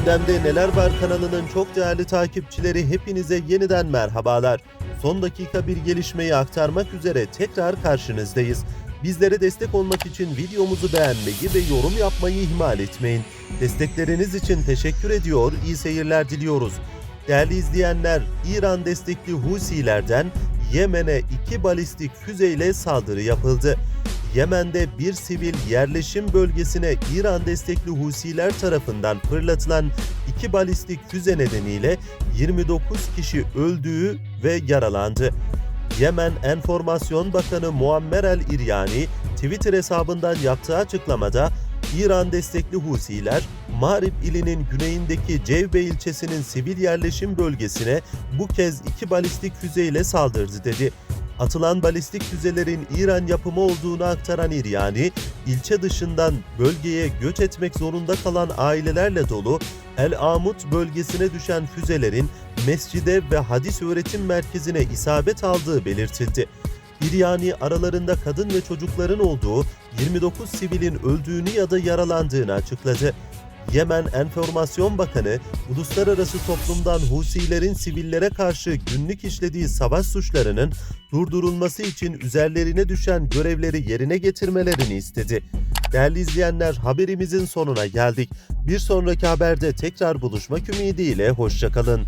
Gündemde Neler Var kanalının çok değerli takipçileri hepinize yeniden merhabalar. Son dakika bir gelişmeyi aktarmak üzere tekrar karşınızdayız. Bizlere destek olmak için videomuzu beğenmeyi ve yorum yapmayı ihmal etmeyin. Destekleriniz için teşekkür ediyor, iyi seyirler diliyoruz. Değerli izleyenler, İran destekli Husilerden Yemen'e iki balistik füzeyle saldırı yapıldı. Yemen'de bir sivil yerleşim bölgesine İran destekli Husiler tarafından fırlatılan iki balistik füze nedeniyle 29 kişi öldüğü ve yaralandı. Yemen Enformasyon Bakanı Muammer El İryani Twitter hesabından yaptığı açıklamada İran destekli Husiler, Marib ilinin güneyindeki Cevbe ilçesinin sivil yerleşim bölgesine bu kez iki balistik füzeyle saldırdı dedi. Atılan balistik füzelerin İran yapımı olduğunu aktaran İryani, ilçe dışından bölgeye göç etmek zorunda kalan ailelerle dolu El Amut bölgesine düşen füzelerin mescide ve hadis öğretim merkezine isabet aldığı belirtildi. İryani aralarında kadın ve çocukların olduğu 29 sivilin öldüğünü ya da yaralandığını açıkladı. Yemen Enformasyon Bakanı, uluslararası toplumdan Husilerin sivillere karşı günlük işlediği savaş suçlarının durdurulması için üzerlerine düşen görevleri yerine getirmelerini istedi. Değerli izleyenler haberimizin sonuna geldik. Bir sonraki haberde tekrar buluşmak ümidiyle hoşçakalın.